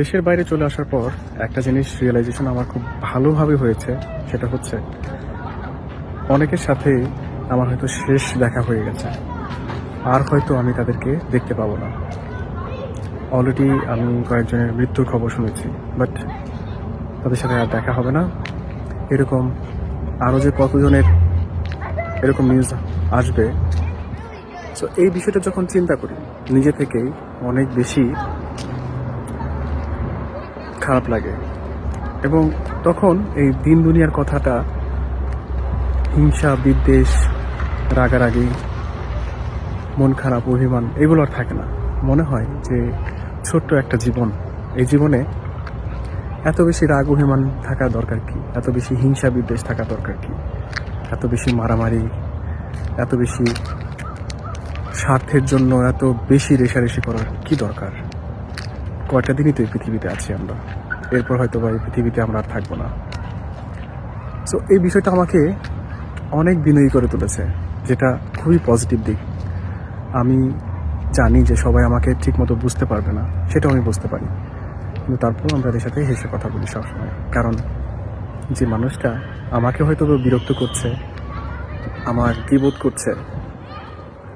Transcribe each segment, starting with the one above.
দেশের বাইরে চলে আসার পর একটা জিনিস রিয়েলাইজেশন আমার খুব ভালোভাবে হয়েছে, সেটা হচ্ছে অনেকের সাথে আমার হয়তো শেষ দেখা হয়ে গেছে। আর হয়তো আমি তাদেরকে দেখতে পাবো না। অলরেডি আমি কয়েকজনের মৃত্যুর খবর শুনেছি বাট তাদের সাথে আর দেখা হবে না। এরকম আরও যে কতজনের এরকম নিউজ আসবে। সো এই বিষয়টা যখন চিন্তা করি, নিজে থেকেই অনেক বেশি খারাপ লাগে। এবং তখন এই দিন দুনিয়ার কথাটা হিংসা, বিদ্বেষ, রাগারাগি, মন খারাপ, অভিমান, এগুলো আর থাকে না। মনে হয় যে ছোট্ট একটা জীবন। এই জীবনে এত বেশি রাগ, অভিমান থাকা দরকার কি? এত বেশি হিংসা, বিদ্বেষ থাকা দরকার কি? এত বেশি মারামারি, এত বেশি স্বার্থের জন্য এত বেশি রেশারেশি করার কি দরকার? কয়টা দিনই তো এই পৃথিবীতে আছি আমরা। এরপর হয়তো বা এই পৃথিবীতে আমরা আর থাকব না। সো এই বিষয়টা আমাকে অনেক বিনয়ী করে তুলেছে, যেটা খুবই পজিটিভ দিক। আমি জানি যে সবাই আমাকে ঠিক মতো বুঝতে পারবে না, সেটাও আমি বুঝতে পারি। কিন্তু তারপর আমরা তাদের সাথে হেসে কথা বলি সবসময়। কারণ যে মানুষটা আমাকে হয়তো বিরক্ত করছে, আমার বিবোধ করছে,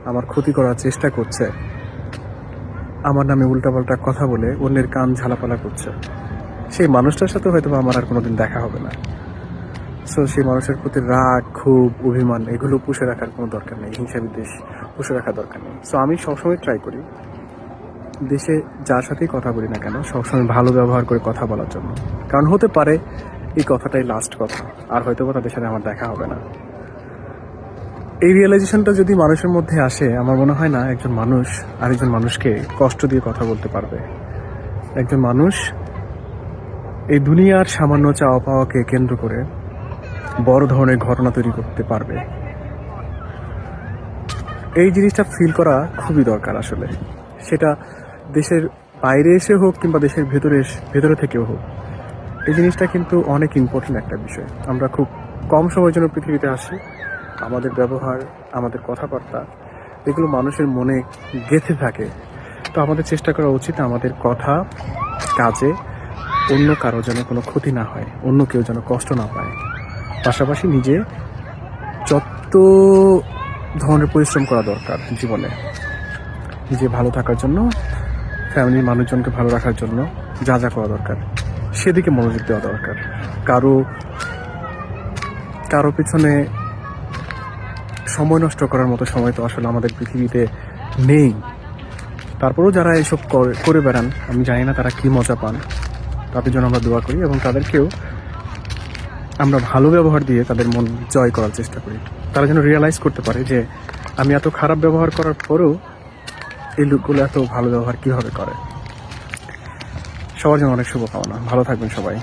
আমার ক্ষতি করার চেষ্টা করছে আমার নামে উল্টাপাল্টা কথা বলে অন্যের কান ঝালাপালা করছে। সেই মানুষটার সাথে হয়তো আমার আর কোনোদিন দেখা হবে না। সো সেই মানুষের প্রতি রাগ, ক্ষোভ, অভিমান, এগুলো পুষে রাখার কোনো দরকার নেই। হিংসা বিদ্বেষ পুষে রাখার দরকার নেই। সো আমি সবসময় ট্রাই করি দেশে যার সাথেই কথা বলি না কেন, সবসময় ভালো ব্যবহার করে কথা বলার জন্য। কারণ হতে পারে এই কথাটাই লাস্ট কথা। আর হয়তো তাদের সাথে আমার দেখা হবে না। এই রিয়েলাইজেশনটা যদি মানুষের মধ্যে আসে, আমার মনে হয় না একজন মানুষ আরেকজন মানুষকে কষ্ট দিয়ে কথা বলতে পারবে। একজন মানুষ এই দুনিয়ার সামান্য চাওয়া পাওয়াকে কেন্দ্র করে বড় ধরনের ঘটনা তৈরি করতে পারবে। এই জিনিসটা ফিল করা খুবই দরকার আসলে। সেটা দেশের বাইরে এসে হোক কিংবা দেশের ভেতরে ভেতরে থেকেও হোক। এই জিনিসটা কিন্তু অনেক ইম্পর্টেন্ট একটা বিষয়। আমরা খুব কম সময়ের জন্য পৃথিবীতে আসি। আমাদের ব্যবহার, আমাদের কথাবার্তা, এগুলো মানুষের মনে গেঁথে থাকে। তো আমাদের চেষ্টা করা উচিত আমাদের কথা, কাজে অন্য কারও যেন কোনো ক্ষতি না হয়, অন্য কেউ যেন কষ্ট না পায়। পাশাপাশি নিজে যত ধরনের পরিশ্রম করা দরকার জীবনে, নিজে ভালো থাকার জন্য ফ্যামিলির মানুষজনকে ভালো রাখার জন্য যা যা করা দরকার, সেদিকে মনোযোগ দেওয়া দরকার। কারও কারও পিছনে সময় নষ্ট করার মতো সময় তো আসলে আমাদের পৃথিবীতে নেই। তারপরেও যারা এসব করে- বেড়ান, আমি জানি না তারা কি মজা পান। তাদের জন্য আমরা দোয়া করি এবং তাদেরকেও আমরা ভালো ব্যবহার দিয়ে তাদের মন জয় করার চেষ্টা করি। তারা যেন রিয়েলাইজ করতে পারে যে আমি এত খারাপ ব্যবহার করার পরেও এই লোকগুলো এত ভালো ব্যবহার কীভাবে করে। সবার জন্য অনেক শুভকামনা। ভালো থাকবেন সবাই।